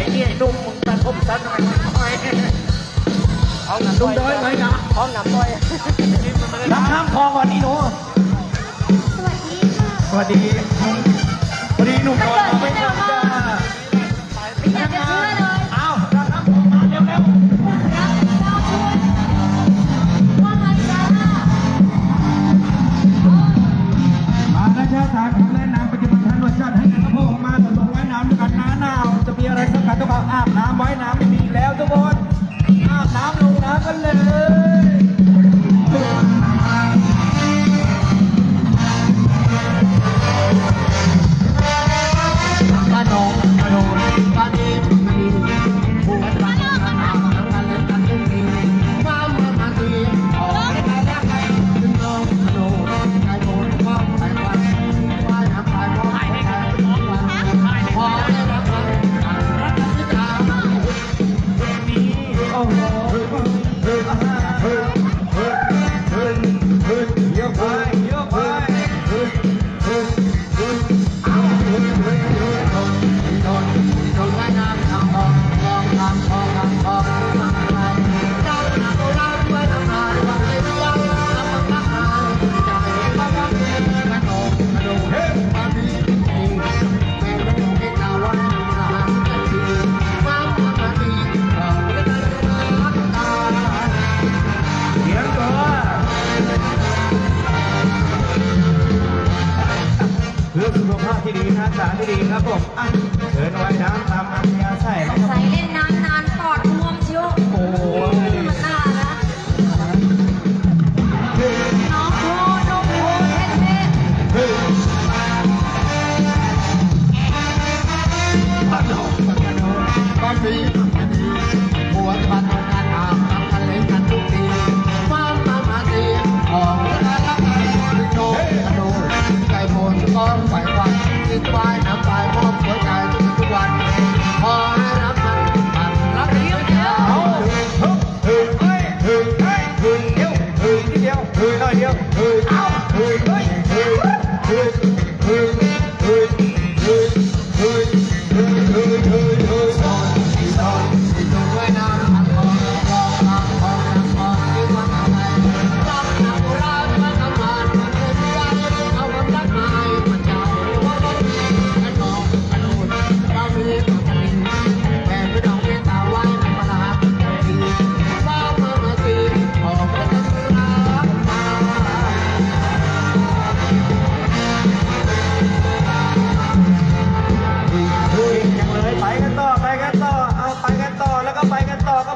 อ้เนี่ยนุ่มมึงตะคบซะน่หน่อยอาหนังลุงเดินเลยนะเอาหนังต่อยรับน้ามคอก่อนนี่หนูสวัสดีค่ะ สวัสดีสวัสดีหนุ่มคนไม่ธรรมดาไม่อากจะเชื่อเอารับน้ำคอมาเร็วๆว่าไงจ้ามาแล้วจ้าสาขาและน้งปฏิบัติธรรมวัดจันทร์ให้กับพวกมาตลอดไว้น้ำด้วยกันน้าหนาวจะมีอะไร นะครับทุกอาบน้ำไว้น้ำดีแล้วทุกคน เพื่อสุขภาพที่ดีนะสาที่ดีครับผมอันเชิญไว้น้ำตามอันยาใส่นะ เฮ้ยเดียวเฮ้ยนิดเดียวเฮ้ยหน่อยเดียวเฮ้ยเอ้าเฮ้ยเฮ้ยเฮ้ยเฮ้ย ไปกันต่อแล้วก็ไปกันต่อก็